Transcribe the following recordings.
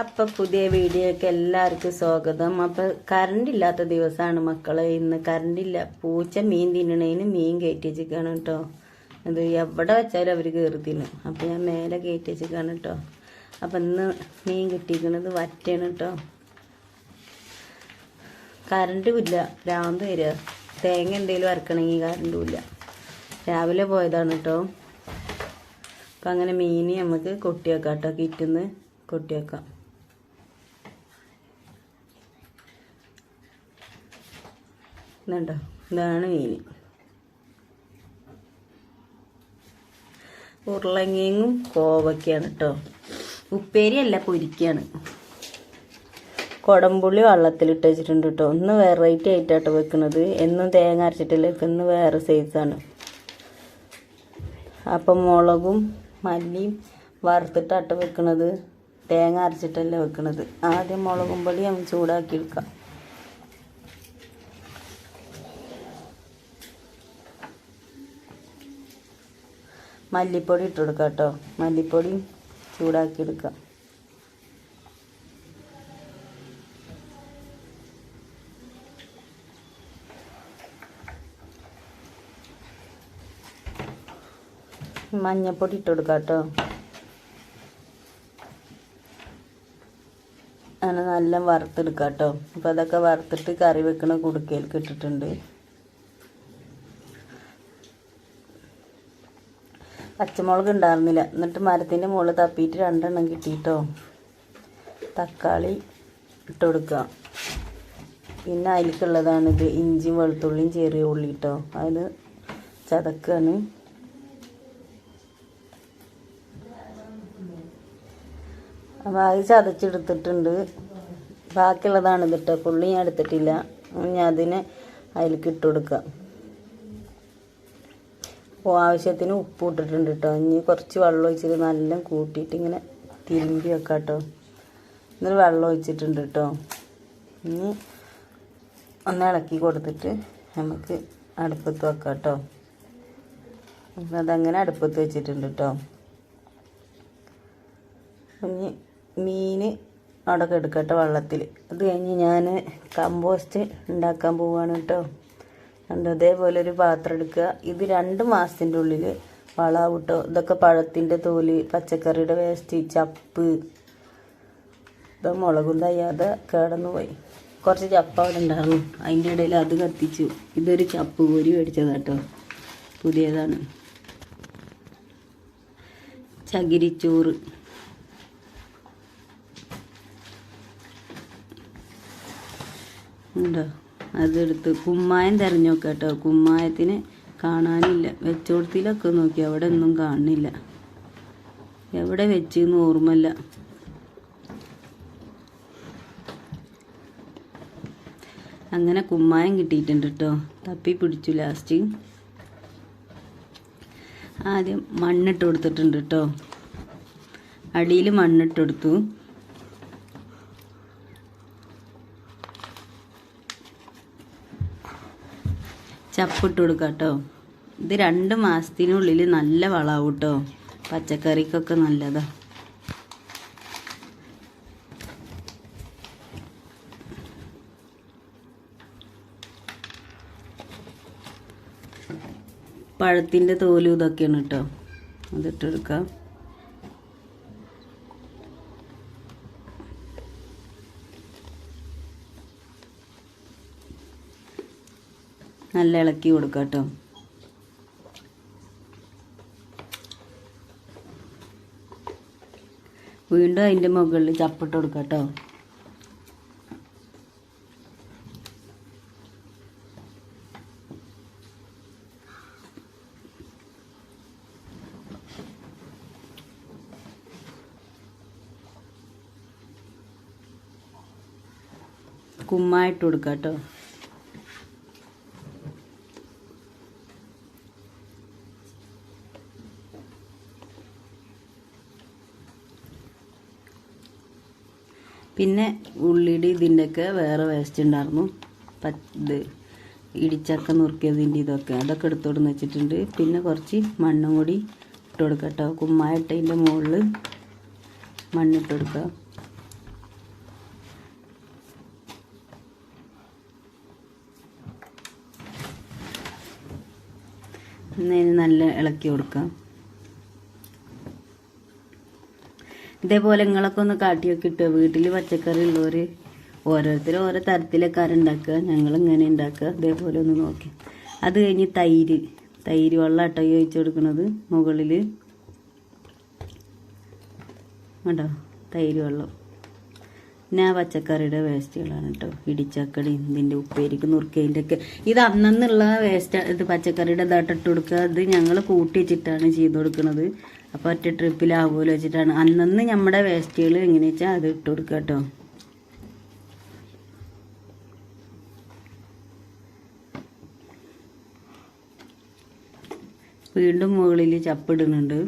അപ്പൊ പുതിയ വീഡിയോക്ക് എല്ലാവർക്കും സ്വാഗതം. അപ്പൊ കറണ്ട് ഇല്ലാത്ത ദിവസമാണ് മക്കളെ. ഇന്ന് കറണ്ട് ഇല്ല. പൂച്ച മീൻ തിന്നണേന് മീൻ കയറ്റി വെച്ചിരിക്കണം കേട്ടോ അത് എവിടെ വെച്ചാലും അവർ കയറി തിന്നും. അപ്പൊ ഞാൻ മേലെ കയറ്റി വെച്ചിരിക്കണം കേട്ടോ അപ്പൊ ഇന്ന് മീൻ കിട്ടിയിരിക്കണത് വറ്റയാണ് കേട്ടോ കറണ്ടും ഇല്ല. രാന്ത് വരിക തേങ്ങ എന്തെങ്കിലും വറക്കണമെങ്കിൽ കറണ്ടും ഇല്ല. രാവിലെ പോയതാണ് കേട്ടോ അപ്പം അങ്ങനെ മീൻ നമുക്ക് കൊട്ടിയേക്കാം കേട്ടോ കിറ്റുന്ന് കൊട്ടിയേക്കാം. ഇതുണ്ടോ? ഇതാണ് മീൻ. ഉരുളങ്ങിയും കോവയ്ക്കാണ് കേട്ടോ ഉപ്പേരിയല്ല പൊരിക്കാണ്. കുടംപുള്ളി വെള്ളത്തിലിട്ട് വെച്ചിട്ടുണ്ട് കേട്ടോ ഒന്ന് വെറൈറ്റി ആയിട്ടാട്ടോ വെക്കുന്നത്. എന്നും തേങ്ങ അരച്ചിട്ടില്ല ഇന്ന് വേറെ സൈസാണ് അപ്പം മുളകും മല്ലിയും വറുത്തിട്ടാട്ടോ വെക്കുന്നത്. തേങ്ങ അരച്ചിട്ടല്ല വെക്കുന്നത്. ആദ്യം മുളകും പൊടി ചൂടാക്കി എടുക്കാം. മല്ലിപ്പൊടി ഇട്ട് കൊടുക്കാം കേട്ടോ മല്ലിപ്പൊടി ചൂടാക്കി എടുക്കാം. മഞ്ഞപ്പൊടി ഇട്ട് കൊടുക്കാം കേട്ടോ അങ്ങനെ നല്ല വറുത്തെടുക്കാം കേട്ടോ അപ്പോൾ അതൊക്കെ വറുത്തിട്ട് കറി വെക്കണ കുടുക്കയിലേക്ക് ഇട്ടിട്ടുണ്ട്. പച്ചമുളക് ഉണ്ടായിരുന്നില്ല. എന്നിട്ട് മരത്തിന്റെ മുകളിൽ തപ്പിയിട്ട് രണ്ടെണ്ണം കിട്ടിയിട്ടോ. തക്കാളി ഇട്ട് കൊടുക്കുക. പിന്നെ അതിലേക്കുള്ളതാണിത് ഇഞ്ചിയും വെളുത്തുള്ളിയും ചെറിയ ഉള്ളി കിട്ടോ അതിന് ചതക്കാണ്. അപ്പോൾ അത് ചതച്ചെടുത്തിട്ടുണ്ട്. ബാക്കിയുള്ളതാണ് ഇതിട്ടോ. പുള്ളി ഞാൻ എടുത്തിട്ടില്ല. ഞാൻ അതിനെ അതിലേക്ക് ഇട്ട് കൊടുക്കുക. ആവശ്യത്തിന് ഉപ്പ് ഇട്ടിട്ടുണ്ട് കേട്ടോ ഇനി കുറച്ച് വെള്ളം ഒഴിച്ചിട്ട് നല്ല കൂട്ടിയിട്ട് ഇങ്ങനെ തിരുമ്പി വെക്കാം കേട്ടോ എന്നിട്ട് വെള്ളം ഒഴിച്ചിട്ടുണ്ട് കേട്ടോ ഇനി ഒന്ന് ഇളക്കി കൊടുത്തിട്ട് നമുക്ക് അടുപ്പത്ത് വെക്കാം കേട്ടോ അപ്പം അതങ്ങനെ അടുപ്പത്ത് വെച്ചിട്ടുണ്ട് കേട്ടോ ഇനി മീൻ അവിടെ കെടുക്കട്ടെ വെള്ളത്തിൽ അത് കഴിഞ്ഞ് ഞാൻ കമ്പോസ്റ്റ് ഉണ്ടാക്കാൻ പോവാണ് കേട്ടോ കണ്ടോ? അതേപോലെ ഒരു പാത്രം എടുക്കുക. ഇത് രണ്ട് മാസത്തിന്റെ ഉള്ളിൽ വളാവിട്ടോ കേട്ടോ. ഇതൊക്കെ പഴത്തിന്റെ തോൽ പച്ചക്കറിയുടെ വേസ്റ്റ് ചപ്പ്. ഇത് മുളകും തയ്യാതെ കേടന്നു പോയി. കുറച്ച് ചപ്പ അവിടെ ഉണ്ടായിരുന്നു. അതിന്റെ ഇടയിൽ അത് കത്തിച്ചു. ഇതൊരു ചപ്പ് കോരി മേടിച്ചതാട്ടോ പുതിയതാണ്. ചകിരിച്ചോറ്. ഉണ്ടോ? അതെടുത്ത് കുമ്മായം തിരഞ്ഞു നോക്കാം കേട്ടോ കുമ്മായത്തിന് കാണാനില്ല. വെച്ചോടത്തിലൊക്കെ നോക്കി. അവിടെ ഒന്നും കാണുന്നില്ല. എവിടെ വെച്ചെന്ന് ഓർമ്മല്ല അങ്ങനെ കുമ്മായം കിട്ടിയിട്ടുണ്ട് കേട്ടോ തപ്പി പിടിച്ചു ലാസ്റ്റ് ആദ്യം മണ്ണിട്ട് കൊടുത്തിട്ടുണ്ട് കേട്ടോ അടിയിൽ മണ്ണിട്ട് കൊടുത്തു. ചപ്പിട്ട് കൊടുക്കാം കേട്ടോ ഇത് രണ്ട് മാസത്തിനുള്ളിൽ നല്ല വളമാവും കേട്ടോ പച്ചക്കറിക്കൊക്കെ നല്ലതാ. പഴത്തിന്റെ തോലും ഇതൊക്കെയാണ് കേട്ടോ. അതിട്ടെടുക്കാം നല്ല ഇളക്കി കൊടുക്കുക കേട്ടോ. വീണ്ടും അതിന്റെ മുകളിൽ ചപ്പിട്ട് കൊടുക്കുക കേട്ടോ. കുമ്മായിട്ട് കൊടുക്കാം കേട്ടോ. പിന്നെ ഉള്ളിയുടെ ഇതിന്റെയൊക്കെ വേറെ വേസ്റ്റ് ഉണ്ടായിരുന്നു. പ ഇത് ഇടിച്ചക്ക നുറുക്കിയതിന്റെ ഇതൊക്കെ. അതൊക്കെ എടുത്തോടുന്ന് വെച്ചിട്ടുണ്ട്. പിന്നെ കുറച്ച് മണ്ണും കൂടി ഇട്ട് കൊടുക്കാം കേട്ടോ. കുമ്മായിട്ടതിന്റെ മുകളിൽ മണ്ണിട്ട് കൊടുക്കുക എന്നതിന് നല്ല ഇളക്കി കൊടുക്കാം. ഇതേപോലെ നിങ്ങളൊക്കെ ഒന്ന് കാട്ടിയൊക്കെ ഇട്ടോ. വീട്ടിൽ പച്ചക്കറി ഉള്ളവർ ഓരോരുത്തരും ഓരോ തരത്തിലൊക്കെ ഉണ്ടാക്കുക ഞങ്ങൾ ഇങ്ങനെ ഉണ്ടാക്കുക ഇതേപോലെ ഒന്ന് നോക്കി. അത് കഴിഞ്ഞ് തൈര്. തൈര് വെള്ളം അട്ടോ ഒഴിച്ച് കൊടുക്കുന്നത് മുകളിൽ കേട്ടോ തൈര് വെള്ളം. പിന്നെ ആ പച്ചക്കറിയുടെ വേസ്റ്റുകളാണ് കേട്ടോ. ഇടിച്ചക്കടി ഇതിന്റെ ഉപ്പേരിക്ക് നുറുക്കതിന്റെ ഒക്കെ. ഇത് അന്നുള്ള വേസ്റ്റ് ഇത് പച്ചക്കറിയുടെ ഇതായിട്ട് ഇട്ട് കൊടുക്കുക. അത് ഞങ്ങൾ കൂട്ടി വെച്ചിട്ടാണ് ചെയ്ത് കൊടുക്കുന്നത് അപ്പോൾ ഒറ്റ ട്രിപ്പിലാവുമല്ലോ വെച്ചിട്ടാണ്. അന്നന്ന് നമ്മുടെ വേസ്റ്റുകൾ എങ്ങനെയാ വെച്ചാൽ അത് ഇട്ട് കൊടുക്കുക കേട്ടോ വീണ്ടും മുകളിൽ ചപ്പിടുന്നുണ്ട്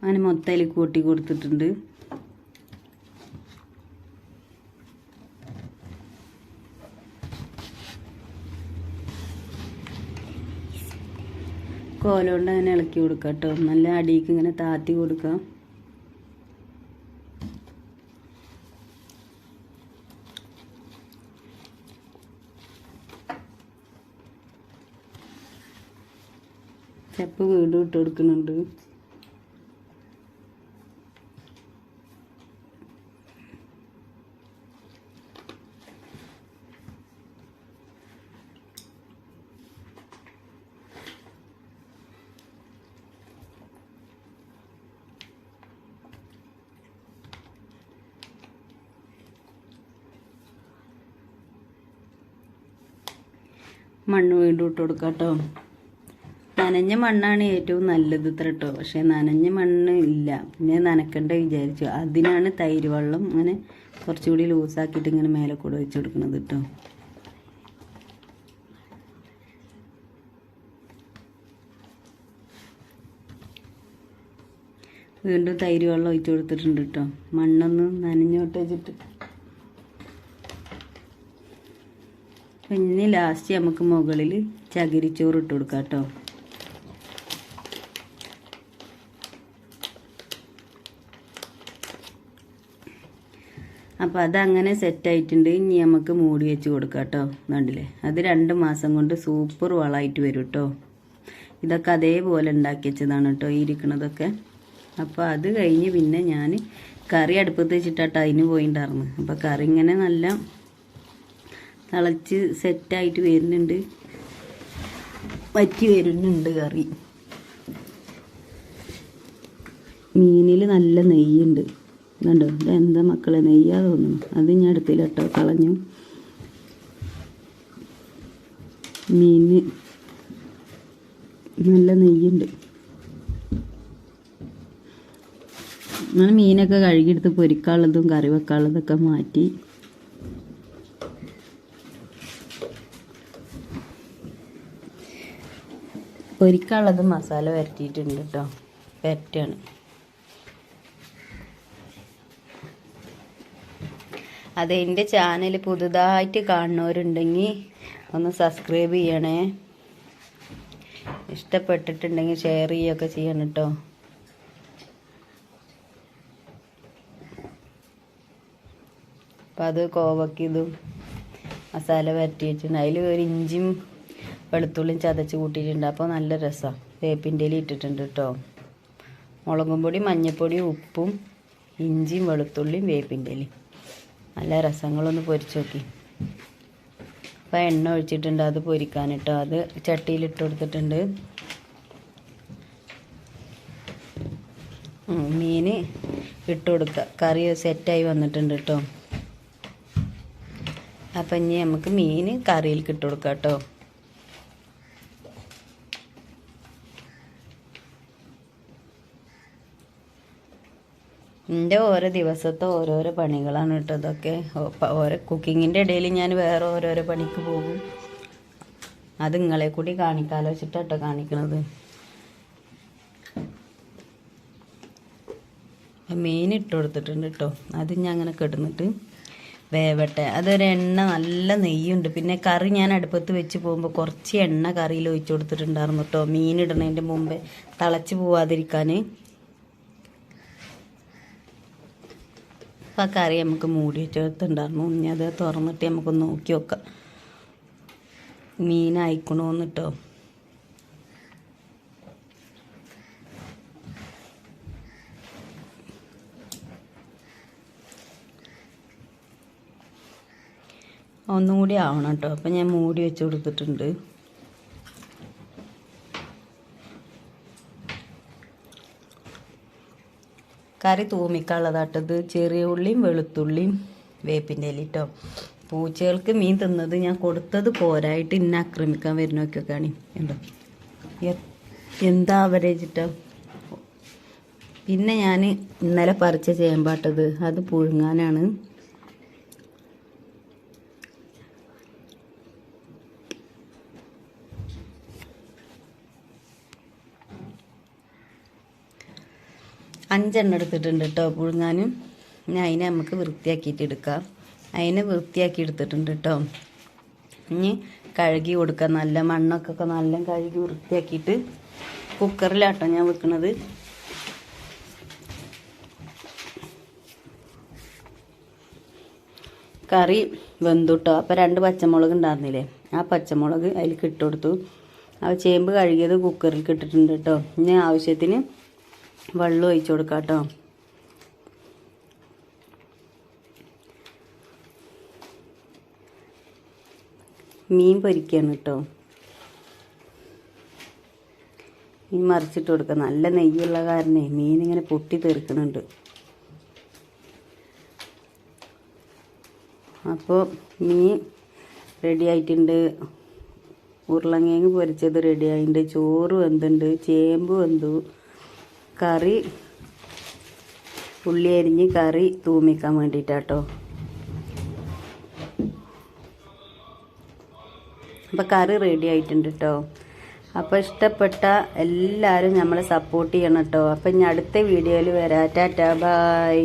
അങ്ങനെ മൊത്തം അതിൽ കൂട്ടി കൊടുത്തിട്ടുണ്ട്. കോലുകൊണ്ട് അങ്ങനെ ഇളക്കി കൊടുക്കാം കേട്ടോ. നല്ല അടിക്ക് ഇങ്ങനെ താത്തി കൊടുക്കാം. ചെപ്പ് വീണ്ടും ഇട്ട് കൊടുക്കുന്നുണ്ട്. മണ്ണ് വീണ്ടും ഇട്ട് കൊടുക്കാം കേട്ടോ നനഞ്ഞ മണ്ണാണ് ഏറ്റവും നല്ലത് ഇത്ര കേട്ടോ പക്ഷേ നനഞ്ഞ മണ്ണ് ഇല്ല. പിന്നെ നനക്കണ്ട വിചാരിച്ചു. അതിനാണ് തൈര് വെള്ളം അങ്ങനെ കുറച്ചുകൂടി ലൂസാക്കിയിട്ട് ഇങ്ങനെ മേലെ കൂടെ വെച്ച് കൊടുക്കുന്നത് കേട്ടോ വീണ്ടും തൈര് വെള്ളം ഒഴിച്ചു കൊടുത്തിട്ടുണ്ട് കേട്ടോ മണ്ണൊന്ന് നനഞ്ഞോട്ട് വെച്ചിട്ട് പിന്നെ ലാസ്റ്റ് നമുക്ക് മുകളിൽ ചകിരിച്ചോറ് ഇട്ട് കൊടുക്കാം കേട്ടോ. അപ്പോൾ അതങ്ങനെ സെറ്റായിട്ടുണ്ട് ഇനി നമുക്ക് മൂടി വെച്ച് കൊടുക്കാം കേട്ടോ കണ്ടില്ലേ? അത് രണ്ട് മാസം കൊണ്ട് സൂപ്പർ വളമായിട്ട് വരും കേട്ടോ. ഇതൊക്കെ അതേപോലെ ഉണ്ടാക്കി വെച്ചതാണ് കേട്ടോ ഇരിക്കണതൊക്കെ. അപ്പോൾ അത് കഴിഞ്ഞ് പിന്നെ ഞാൻ കറി അടുപ്പത്ത് വെച്ചിട്ടാട്ടോ അതിന് പോയിണ്ടായിരുന്നു അപ്പോൾ കറി ഇങ്ങനെ നല്ല തിളച്ച് സെറ്റായിട്ട് വരുന്നുണ്ട്. വറ്റി വരുന്നുണ്ട് കറി. മീനിൽ നല്ല നെയ്യുണ്ട്. കണ്ടോ? ഇത് എന്താ മക്കളെ? നെയ്യാ തോന്നുന്നു. അത് ഞാൻ എടുത്തില്ല കേട്ടോ കളഞ്ഞു. മീന് നല്ല നെയ്യുണ്ട്. അങ്ങനെ മീനൊക്കെ കഴുകിയെടുത്ത് പൊരിക്കാനുള്ളതും കറി വെക്കാനുള്ളതൊക്കെ മാറ്റി പൊരിക്കാനുള്ളത് മസാല വരട്ടിയിട്ടുണ്ട് കേട്ടോ വരട്ടാണ് അത് എന്റെ ചാനൽ പുതുതായിട്ട് കാണുന്നവരുണ്ടെങ്കിൽ ഒന്ന് സബ്സ്ക്രൈബ് ചെയ്യണേ. ഇഷ്ടപ്പെട്ടിട്ടുണ്ടെങ്കിൽ ഷെയർ ചെയ്യുകയൊക്കെ ചെയ്യണം കേട്ടോ അപ്പം അത് കോവക്കിതും മസാല വരട്ടി വെച്ചിട്ടുണ്ട് അതിൽ ഒരു ഇഞ്ചിയും വെളുത്തുള്ളിയും ചതച്ച് കൂട്ടിയിട്ടുണ്ട്. അപ്പോൾ നല്ല രസമാണ് വേപ്പിന്റെ ഇട്ടിട്ടുണ്ട് കേട്ടോ മുളകും പൊടി മഞ്ഞൾപ്പൊടി ഉപ്പും ഇഞ്ചിയും വെളുത്തുള്ളിയും വേപ്പിന്റെ നല്ല രസങ്ങളൊന്ന് പൊരിച്ച് നോക്കി. അപ്പോൾ എണ്ണ ഒഴിച്ചിട്ടുണ്ട്. അത് പൊരിക്കാൻ കേട്ടോ അത് ചട്ടിയിലിട്ട് കൊടുത്തിട്ടുണ്ട്. മീൻ ഇട്ട് കൊടുക്കുക കറി സെറ്റായി വന്നിട്ടുണ്ട് കേട്ടോ അപ്പം ഇനി നമുക്ക് മീൻ കറിയിലേക്ക് ഇട്ട് കൊടുക്കാം കേട്ടോ എന്റെ ഓരോ ദിവസത്തെ ഓരോരോ പണികളാണ് കേട്ടോ ഇതൊക്കെ. ഓരോ കുക്കിങ്ങിന്റെ ഇടയിൽ ഞാൻ വേറെ ഓരോരോ പണിക്ക് പോകും. അത് നിങ്ങളെ കൂടി കാണിക്കാലോ വെച്ചിട്ടാട്ടോ കാണിക്കണത്. മീൻ ഇട്ട് കൊടുത്തിട്ടുണ്ട് കേട്ടോ അത് ഞാൻ അങ്ങനെ കിടന്നിട്ട് വേവട്ടെ. അതൊരു എണ്ണ നല്ല നെയ്യുണ്ട്. പിന്നെ കറി ഞാൻ അടുപ്പത്ത് വെച്ച് പോകുമ്പോൾ കുറച്ച് എണ്ണ കറിയിൽ ഒഴിച്ചു കൊടുത്തിട്ടുണ്ടായിരുന്നു കേട്ടോ മീൻ ഇടുന്നതിന്റെ മുമ്പേ തിളച്ച് പോവാതിരിക്കാൻ അപ്പം ആ കറി നമുക്ക് മൂടി വെച്ചെടുത്തുണ്ടായിരുന്നു ഇനി അത് തുറന്നിട്ട് നമുക്ക് നോക്കി നോക്കാം മീനായിക്കണോന്ന് കേട്ടോ ഒന്നും കൂടി ആവണം കേട്ടോ. അപ്പം ഞാൻ മൂടി വെച്ച് കൊടുത്തിട്ടുണ്ട്. കറി തൂമിക്കാനുള്ളതാട്ടത് ചെറിയ ഉള്ളിയും വെളുത്തുള്ളിയും വേപ്പിന്റെ ഇല കേട്ടോ പൂച്ചകൾക്ക് മീൻ തിന്നത് ഞാൻ കൊടുത്തത് പോരായിട്ട് ഇന്നെ ആക്രമിക്കാൻ വരുന്നൊക്കെയാണ് ഉണ്ടോ എന്താ അവരേജിട്ടോ പിന്നെ ഞാൻ ഇന്നലെ പറിച്ച ചേമ്പാട്ടത് അത് പുഴുങ്ങാനാണ്. അഞ്ചെണ്ണം എടുത്തിട്ടുണ്ട് കേട്ടോ പുഴുങ്ങാനും. ഇനി അതിനെ നമുക്ക് വൃത്തിയാക്കിയിട്ട് എടുക്കാം. അതിനെ വൃത്തിയാക്കി എടുത്തിട്ടുണ്ട് കേട്ടോ ഇനി കഴുകി കൊടുക്കാം. നല്ല മണ്ണൊക്കെ നല്ല കഴുകി വൃത്തിയാക്കിയിട്ട് കുക്കറിലാട്ടോ ഞാൻ വെക്കുന്നത് കറി വെന്തുട്ടോ അപ്പോൾ രണ്ട് പച്ചമുളക് ഉണ്ടായിരുന്നില്ലേ? ആ പച്ചമുളക് അതിൽ കിട്ടുകൊടുത്തു ആ ചേമ്പ് കഴുകിയത് കുക്കറിൽ കിട്ടിട്ടുണ്ട് കേട്ടോ ഇനി ആവശ്യത്തിന് വെള്ളം ഒഴിച്ചു കൊടുക്കാം കേട്ടോ മീൻ പൊരിക്കുകയാണ് കേട്ടോ മീൻ മറിച്ചിട്ട് കൊടുക്കുക നല്ല നെയ്യുള്ള കാരണേ മീൻ ഇങ്ങനെ പൊട്ടി തെറിക്കണുണ്ട്. അപ്പോൾ മീൻ റെഡി ആയിട്ടുണ്ട്. ഉരുളങ്ങേങ്ങ് പൊരിച്ചത് റെഡി ആയിട്ടുണ്ട്. ചോറ് വെന്തുണ്ട്. ചേമ്പ് വെന്തു. കറി ഉള്ളി അരിഞ്ഞ് കറി തൂമിക്കാൻ വേണ്ടിയിട്ടാട്ടോ അപ്പോൾ കറി റെഡി ആയിട്ടുണ്ട് കേട്ടോ അപ്പോൾ ഇഷ്ടപ്പെട്ട എല്ലാവരും നമ്മളെ സപ്പോർട്ട് ചെയ്യണം കേട്ടോ അപ്പം ഇനി അടുത്ത വീഡിയോയിൽ വരാം. ടാറ്റാ ബായ്